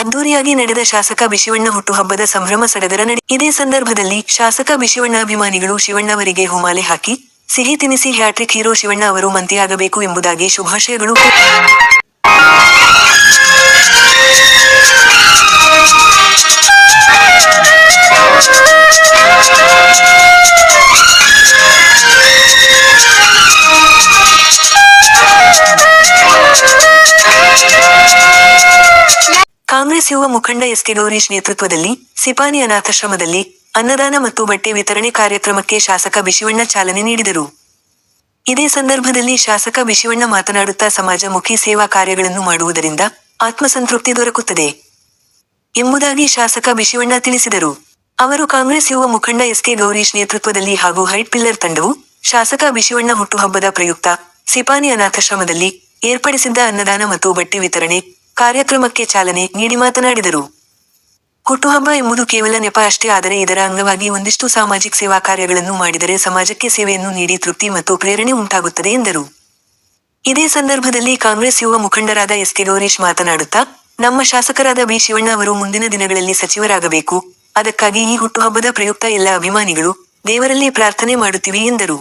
ಅದ್ದೂರಿಯಾಗಿ ನಡೆದ ಶಾಸಕ ಬಿಶಿವಣ್ಣ ಹುಟ್ಟುಹಬ್ಬದ ಸಂಭ್ರಮ ಸಡಗರ ನಡೆ ಇದೇ ಸಂದರ್ಭದಲ್ಲಿ ಶಾಸಕ ಬಿಶಿವಣ್ಣ ಅಭಿಮಾನಿಗಳು ಶಿವಣ್ಣ ಅವರಿಗೆ ಹುಮಾಲೆ ಹಾಕಿ, ಸಿಹಿ ತಿನಿಸಿ ಹ್ಯಾಟ್ರಿಕ್ ಹೀರೋ ಶಿವಣ್ಣ ಅವರು ಮಂತ್ರಿಯಾಗಬೇಕು ಎಂಬುದಾಗಿ ಶುಭಾಶಯಗಳು. ಕಾಂಗ್ರೆಸ್ ಯುವ ಮುಖಂಡ ಎಸ್ ಕೆ ಗೌರೀಶ್ ನೇತೃತ್ವದಲ್ಲಿ ಸಿಪಾನಿ ಅನಾಥಾಶ್ರಮದಲ್ಲಿ ಅನ್ನದಾನ ಮತ್ತು ಬಟ್ಟೆ ವಿತರಣೆ ಕಾರ್ಯಕ್ರಮಕ್ಕೆ ಶಾಸಕ ಬಿಶಿವಣ್ಣ ಚಾಲನೆ ನೀಡಿದರು. ಇದೇ ಸಂದರ್ಭದಲ್ಲಿ ಶಾಸಕ ಬಿಶಿವಣ್ಣ ಮಾತನಾಡುತ್ತಾ ಸಮಾಜಮುಖಿ ಸೇವಾ ಕಾರ್ಯಗಳನ್ನು ಮಾಡುವುದರಿಂದ ಆತ್ಮಸಂತೃಪ್ತಿ ದೊರಕುತ್ತದೆ ಎಂಬುದಾಗಿ ಶಾಸಕ ಬಿಶಿವಣ್ಣ ತಿಳಿಸಿದರು. ಅವರು ಕಾಂಗ್ರೆಸ್ ಯುವ ಮುಖಂಡ ಎಸ್ ಕೆ ಗೌರೀಶ್ ನೇತೃತ್ವದಲ್ಲಿ ಹಾಗೂ ಹೈಟ್ ಪಿಲ್ಲರ್ ತಂಡವು ಶಾಸಕ ಬಿಶಿವಣ್ಣ ಹುಟ್ಟುಹಬ್ಬದ ಪ್ರಯುಕ್ತ ಸಿಪಾನಿ ಅನಾಥಾಶ್ರಮದಲ್ಲಿ ಏರ್ಪಡಿಸಿದ್ದ ಅನ್ನದಾನ ಮತ್ತು ಬಟ್ಟೆ ವಿತರಣೆ ಕಾರ್ಯಕ್ರಮಕ್ಕೆ ಚಾಲನೆ ನೀಡಿ ಮಾತನಾಡಿದರು. ಹುಟ್ಟುಹಬ್ಬ ಎಂಬುದು ಕೇವಲ ನೆಪ ಅಷ್ಟೇ, ಆದರೆ ಇದರ ಅಂಗವಾಗಿ ಒಂದಿಷ್ಟು ಸಾಮಾಜಿಕ ಸೇವಾ ಕಾರ್ಯಗಳನ್ನು ಮಾಡಿದರೆ ಸಮಾಜಕ್ಕೆ ಸೇವೆಯನ್ನು ನೀಡಿ ತೃಪ್ತಿ ಮತ್ತು ಪ್ರೇರಣೆ ಉಂಟಾಗುತ್ತದೆ, ಎಂದರು. ಇದೇ ಸಂದರ್ಭದಲ್ಲಿ ಕಾಂಗ್ರೆಸ್ ಯುವ ಮುಖಂಡರಾದ ಎಸ್ ಕೆ ಗೌರೀಶ್ ಮಾತನಾಡುತ್ತಾ, ನಮ್ಮ ಶಾಸಕರಾದ ಬಿ ಶಿವಣ್ಣ ಅವರು ಮುಂದಿನ ದಿನಗಳಲ್ಲಿ ಸಚಿವರಾಗಬೇಕು. ಅದಕ್ಕಾಗಿ ಈ ಹುಟ್ಟುಹಬ್ಬದ ಪ್ರಯುಕ್ತ ಎಲ್ಲ ಅಭಿಮಾನಿಗಳು ದೇವರಲ್ಲಿ ಪ್ರಾರ್ಥನೆ ಮಾಡುತ್ತಿವೆ, ಎಂದರು.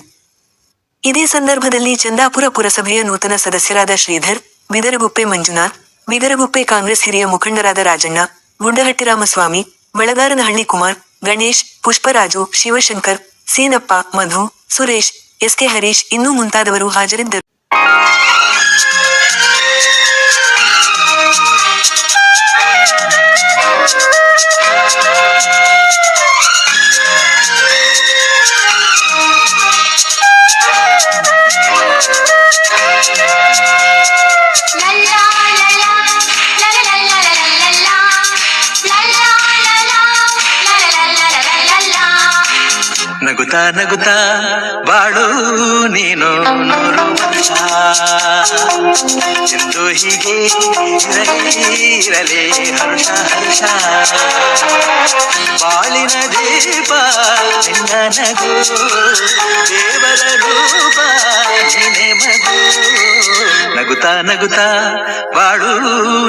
ಇದೇ ಸಂದರ್ಭದಲ್ಲಿ ಚಂದಾಪುರ ಪುರಸಭೆಯ ನೂತನ ಸದಸ್ಯರಾದ ಶ್ರೀಧರ್, ಬಿದರಗುಪ್ಪೆ ಮಂಜುನಾಥ್ ಬಿದರಗುಪ್ಪೆ ಕಾಂಗ್ರೆಸ್ ಹಿರಿಯ ಮುಖಂಡರಾದ ರಾಜಣ್ಣ ಗುಡ್ಡಹಟ್ಟಿರಾಮಸ್ವಾಮಿ ಬಳಗಾರನಹಳ್ಳಿ ಕುಮಾರ್, ಗಣೇಶ್, ಪುಷ್ಪರಾಜು, ಶಿವಶಂಕರ್, ಸೀನಪ್ಪ, ಮಧು, ಸುರೇಶ್, ಎಸ್ಕೆ ಹರೀಶ್ ಇನ್ನೂ ಮುಂತಾದವರು ಹಾಜರಿದ್ದರು. ನಗುತ್ತಾ ನಗುತ್ತಾ ಬಾಳು ನೀನು. ನೂರು ವರ್ಷ ಎಂದು ಹೀಗೆ ಇರಲಿ ಇರಲಿ ಹರ್ಷ ಹರ್ಷ. ಬಾಳಿನ ದೀಪ ನಿನ್ನ ನಗು ದೇವರ ರೂಪ ನಿನೆ ಮಗು ನಗುತ್ತಾ ನಗುತ್ತಾ ಬಾಳು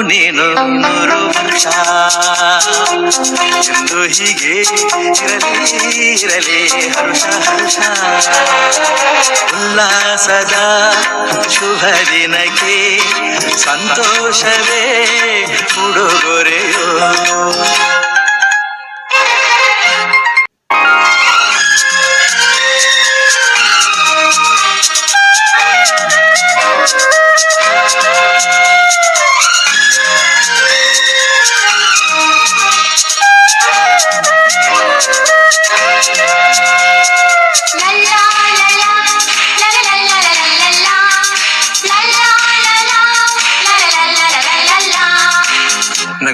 ನೀನು ನೂರು ವರ್ಷ. ಎಂದು ಹೀಗೆ ಇರಲಿ ಇರಲಿ ಹರ್ಷ ಹರ್ಷ. ಉಲ್ಲಾಸದ ಶುಭ ದಿನಕ್ಕೆ ಸಂತೋಷವೇ ಉಡುಗೊರೆಯೋ.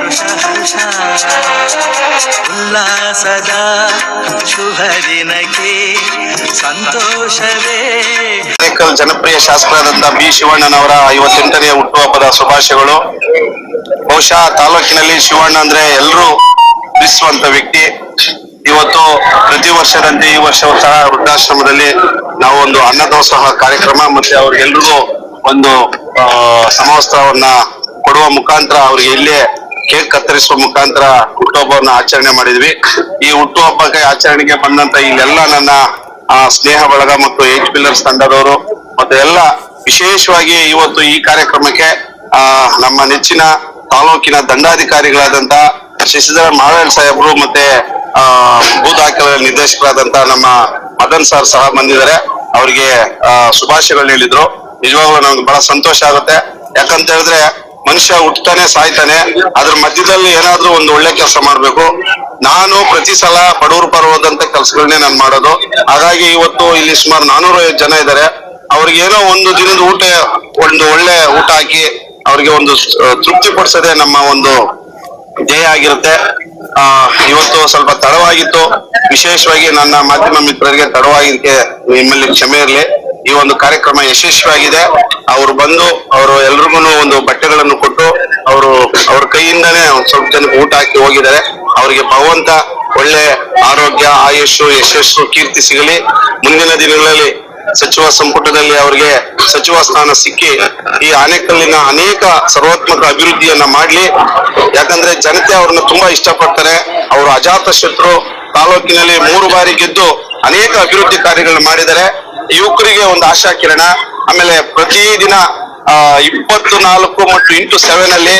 ಹರ್ಷ ಉಲ್ಲಾಸದ ಶುಭ ದಿನಕ್ಕೆ ಸಂತೋಷವೇ ಜನಪ್ರಿಯ ಶಾಸ್ತ್ರದಂತ ಬಿ ಶಿವಣ್ಣನವರ ಐವತ್ತೆಂಟನೇ ಹುಟ್ಟುಹಬ್ಬದ ಶುಭಾಶಯಗಳು. ಬಹುಶಃ ತಾಲೂಕಿನಲ್ಲಿ ಶಿವಣ್ಣ ಅಂದ್ರೆ ಎಲ್ಲರೂ ಪ್ರೀತಿಸುವಂತ ವ್ಯಕ್ತಿ. ಇವತ್ತು ಪ್ರತಿ ವರ್ಷದಂತೆ ಈ ವರ್ಷವೂ ಸಹ ವೃದ್ಧಾಶ್ರಮದಲ್ಲಿ ನಾವು ಒಂದು ಅನ್ನದೋತ್ಸವ ಕಾರ್ಯಕ್ರಮ ಮತ್ತೆ ಅವ್ರಿಗೆಲ್ರಿಗೂ ಒಂದು ಸಮವಸ್ತ್ರವನ್ನ ಕೊಡುವ ಮುಖಾಂತರ ಅವ್ರಿಗೆ ಇಲ್ಲೇ ಕೇಕ್ ಕತ್ತರಿಸುವ ಮುಖಾಂತರ ಹುಟ್ಟುಹಬ್ಬವನ್ನ ಆಚರಣೆ ಮಾಡಿದ್ವಿ. ಈ ಹುಟ್ಟುಹಬ್ಬಕ್ಕೆ ಆಚರಣೆಗೆ ಬಂದಂತ ಇಲ್ಲೆಲ್ಲ ನನ್ನ ಸ್ನೇಹ ಬಳಗ ಮತ್ತು ಏಜ್ ಪಿಲ್ಲರ್ಸ್ ತಂಡದವರು ಮತ್ತು ಎಲ್ಲ ವಿಶೇಷವಾಗಿ ಇವತ್ತು ಈ ಕಾರ್ಯಕ್ರಮಕ್ಕೆ ನಮ್ಮ ನೆಚ್ಚಿನ ತಾಲೂಕಿನ ದಂಡಾಧಿಕಾರಿಗಳಾದಂತ ಶಶಿಧರ ಮಾವೇಲ್ ಸಾಹೇಬರು ಮತ್ತೆ, ಆ, ಭೂ ದಾಖಲೆ ನಿರ್ದೇಶಕರಾದಂತ ನಮ್ಮ ಮದನ್ ಸರ್ ಸಹ ಬಂದಿದ್ದಾರೆ. ಅವರಿಗೆ ಶುಭಾಶಯಗಳನ್ನ ಹೇಳಿದ್ರು. ನಿಜವಾಗ್ಲೂ ನಮ್ಗೆ ಬಹಳ ಸಂತೋಷ ಆಗುತ್ತೆ. ಯಾಕಂತ ಹೇಳಿದ್ರೆ ಮನುಷ್ಯ ಹುಟ್ಟತಾನೆ ಸಾಯ್ತಾನೆ, ಅದ್ರ ಮಧ್ಯದಲ್ಲಿ ಏನಾದ್ರೂ ಒಂದು ಒಳ್ಳೆ ಕೆಲಸ ಮಾಡ್ಬೇಕು. ನಾನು ಪ್ರತಿ ಸಲ ಬಡವರು ಪರವಾದಂತ ಕೆಲಸಗಳನ್ನೇ ನಾನು ಮಾಡೋದು. ಹಾಗಾಗಿ ಇವತ್ತು ಇಲ್ಲಿ ಸುಮಾರು ನಾನೂರು ಜನ ಇದ್ದಾರೆ ಅವ್ರಿಗೆ ಏನೋ ಒಂದು ದಿನದ ಊಟ, ಒಂದು ಒಳ್ಳೆ ಊಟ ಹಾಕಿ ಅವ್ರಿಗೆ ಒಂದು ತೃಪ್ತಿ ಪಡಿಸೋದೇ ನಮ್ಮ ಒಂದು ಧ್ಯೇಯ ಆಗಿರುತ್ತೆ. ಆ, ಇವತ್ತು ಸ್ವಲ್ಪ ತಡವಾಗಿತ್ತು. ವಿಶೇಷವಾಗಿ ನನ್ನ ಮಾಧ್ಯಮ ಮಿತ್ರರಿಗೆ ತಡವಾಗಿದ್ದಕ್ಕೆ ನಿಮ್ಮಲ್ಲಿ ಕ್ಷಮೆ ಇರಲಿ. ಈ ಒಂದು ಕಾರ್ಯಕ್ರಮ ಯಶಸ್ವಿಯಾಗಿದೆ. ಅವರು ಬಂದು, ಅವರು ಎಲ್ರಿಗೂ ಒಂದು ಬಟ್ಟೆಗಳನ್ನು ಕೊಟ್ಟು, ಅವರು, ಅವ್ರ ಕೈಯಿಂದಾನೇ ಸ್ವಲ್ಪ ಜನಕ್ಕೆ ಊಟ ಹಾಕಿ ಹೋಗಿದ್ದಾರೆ. ಅವರಿಗೆ ಭಗವಂತ ಒಳ್ಳೆ ಆರೋಗ್ಯ ಆಯುಷು ಯಶಸ್ಸು, ಕೀರ್ತಿ ಸಿಗಲಿ. ಮುಂದಿನ ದಿನಗಳಲ್ಲಿ ಸಚಿವ ಸಂಪುಟದಲ್ಲಿ ಅವರಿಗೆ ಸಚಿವ ಸ್ಥಾನ ಸಿಕ್ಕಿ ಈ ಆನೆಕಲ್ಲಿನ ಅನೇಕ ಸರ್ವಾತ್ಮಕ ಅಭಿವೃದ್ಧಿಯನ್ನ ಮಾಡ್ಲಿ. ಯಾಕಂದ್ರೆ ಜನತೆ ಅವ್ರನ್ನ ತುಂಬಾ ಇಷ್ಟಪಡ್ತಾರೆ. ಅವರು ಅಜಾತ ಶತ್ರು ತಾಲೂಕಿನಲ್ಲಿ ಮೂರು ಬಾರಿ ಗೆದ್ದು ಅನೇಕ ಅಭಿವೃದ್ಧಿ ಕಾರ್ಯಗಳನ್ನ ಮಾಡಿದ್ದಾರೆ. ಯುವಕರಿಗೆ ಒಂದು ಆಶಾ ಕಿರಣ ಆಮೇಲೆ ಪ್ರತಿದಿನ ಇಪ್ಪತ್ತು ನಾಲ್ಕು ಮತ್ತು ಇಂಟು ಸೆವೆನ್ ಅಲ್ಲಿ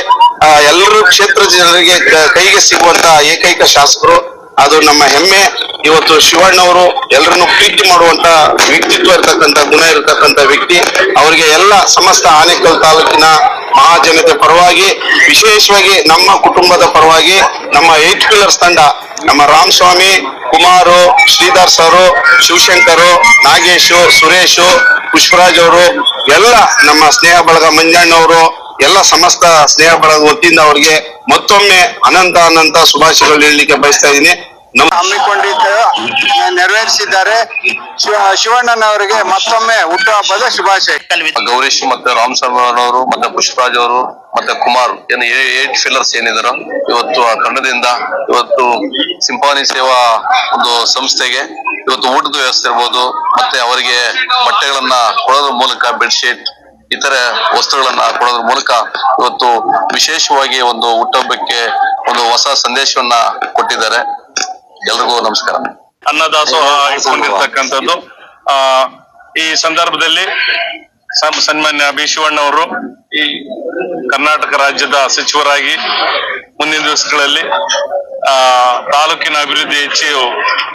ಎಲ್ಲರೂ ಕ್ಷೇತ್ರ ಜನರಿಗೆ ಕೈಗೆ ಸಿಗುವಂತ ಏಕೈಕ ಶಾಸಕರು. ಅದು ನಮ್ಮ ಹೆಮ್ಮೆ. ಇವತ್ತು ಶಿವಣ್ಣವರು ಎಲ್ಲರನ್ನು ಪ್ರೀತಿ ಮಾಡುವಂತ ವ್ಯಕ್ತಿತ್ವ ಇರತಕ್ಕಂತ ಗುಣ ಇರತಕ್ಕಂತ ವ್ಯಕ್ತಿ. ಅವರಿಗೆ ಎಲ್ಲ ಸಮಸ್ತ ಆನೇಕಲ್ ತಾಲೂಕಿನ ಮಹಾಜನತೆ ಪರವಾಗಿ, ವಿಶೇಷವಾಗಿ ನಮ್ಮ ಕುಟುಂಬದ ಪರವಾಗಿ, ನಮ್ಮ ಏಟ್ ಪಿಲ್ಲರ್ಸ್ ತಂಡ, ನಮ್ಮ ರಾಮಸ್ವಾಮಿ ಕುಮಾರು ಶ್ರೀಧರ್ ಸರು ಶಿವಶಂಕರು ನಾಗೇಶು ಸುರೇಶು ಪುಷ್ಪರಾಜ್ ಅವರು ಎಲ್ಲ ನಮ್ಮ ಸ್ನೇಹ ಬಳಗ ಮಂಜಣ್ಣವರು ಎಲ್ಲ ಸಮಸ್ತ ಸ್ನೇಹ ಬಳಗ ವತಿಯಿಂದ ಅವರಿಗೆ ಮತ್ತೊಮ್ಮೆ ಅನಂತ ಅನಂತ ಶುಭಾಶಯಗಳು ಹೇಳಲಿಕ್ಕೆ ಬಯಸ್ತಾ ಇದ್ದೀನಿ. ನಮ್ಮ ಹಮ್ಮಿಕೊಂಡಿದ್ದು ನೆರವೇರಿಸಿದ್ದಾರೆ. ಶಿವ- ಶಿವಣ್ಣನವರಿಗೆ ಮತ್ತೊಮ್ಮೆ ಹುಟ್ಟುಹಬ್ಬದ ಶುಭಾಶಯ. ಗೌರೀಶ್ ಮತ್ತೆ ರಾಮ್ ಅವರು ಮತ್ತೆ ಪುಷ್ಪರಾಜ್ ಅವರು ಮತ್ತೆ ಕುಮಾರ್ ಏನು ಏಟ್ ಫಿಲ್ಲರ್ಸ್ ಏನಿದ್ರು, ಇವತ್ತು ಆ ತಂಡದಿಂದ ಇವತ್ತು ಸಿಂಪಾನಿ ಸೇವಾ ಒಂದು ಸಂಸ್ಥೆಗೆ ಇವತ್ತು ಊಟದ ವ್ಯವಸ್ಥೆ ಇರ್ಬೋದು, ಮತ್ತೆ ಅವರಿಗೆ ಬಟ್ಟೆಗಳನ್ನ ಕೊಡೋದ್ರ ಮೂಲಕ ಬೆಡ್ಶೀಟ್ ಇತರೆ ವಸ್ತುಗಳನ್ನ ಕೊಡೋದ್ರ ಮೂಲಕ ಇವತ್ತು ವಿಶೇಷವಾಗಿ ಒಂದು ಹುಟ್ಟಹಬ್ಬಕ್ಕೆ ಒಂದು ಹೊಸ ಸಂದೇಶವನ್ನ ಕೊಟ್ಟಿದ್ದಾರೆ. ಎಲ್ರಿಗೂ ನಮಸ್ಕಾರ. ಅನ್ನದಾಸೋಹ ಇಟ್ಕೊಂಡಿರ್ತಕ್ಕಂಥದ್ದು. ಆ, ಈ ಸಂದರ್ಭದಲ್ಲಿ ಸನ್ಮಾನ್ಯ ಬಿ ಶಿವಣ್ಣವರು ಈ ಕರ್ನಾಟಕ ರಾಜ್ಯದ ಸಚಿವರಾಗಿ ಮುಂದಿನ ದಿವಸಗಳಲ್ಲಿ, ಆ, ತಾಲೂಕಿನ ಅಭಿವೃದ್ಧಿ ಹೆಚ್ಚು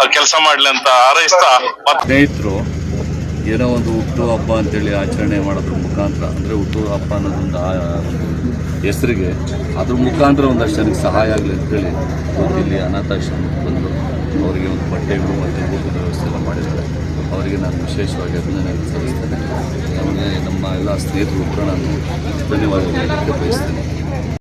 ಕೆಲಸ ಮಾಡಲಿ ಅಂತ ಹಾರೈಸ್ತಾ ಸ್ನೇಹಿತರು, ಏನೋ ಒಂದು ಹುಟ್ಟು ಹಬ್ಬ ಅಂತೇಳಿ ಆಚರಣೆ ಮಾಡೋದ್ರ ಮುಖಾಂತರ, ಅಂದರೆ ಹುಟ್ಟು ಹಬ್ಬ ಅನ್ನೋದೊಂದು ಹೆಸರಿಗೆ ಅದ್ರ ಮುಖಾಂತರ ಒಂದಷ್ಟು ಜನಕ್ಕೆ ಸಹಾಯ ಆಗಲಿ ಅಂತೇಳಿ ಇಲ್ಲಿ ಅನಾಥಾಶ್ರಮಕ್ಕೆ ಬಂದು ಅವರಿಗೆ ಒಂದು ಬಟ್ಟೆಗಳು ಮತ್ತು ಊಟದ ವ್ಯವಸ್ಥೆ ಎಲ್ಲ ಮಾಡಿದ್ದಾರೆ. ಅವರಿಗೆ ನಾನು ವಿಶೇಷವಾಗಿ ಅಭಿನಂದನೆ ಸಲ್ಲಿಸ್ತೇನೆ. ಆಮೇಲೆ ನಮ್ಮ ಎಲ್ಲ ಸ್ನೇಹಿತರು ಕೂಡ ನಾನು ಧನ್ಯವಾದಗಳು ಬಯಸ್ತೇನೆ.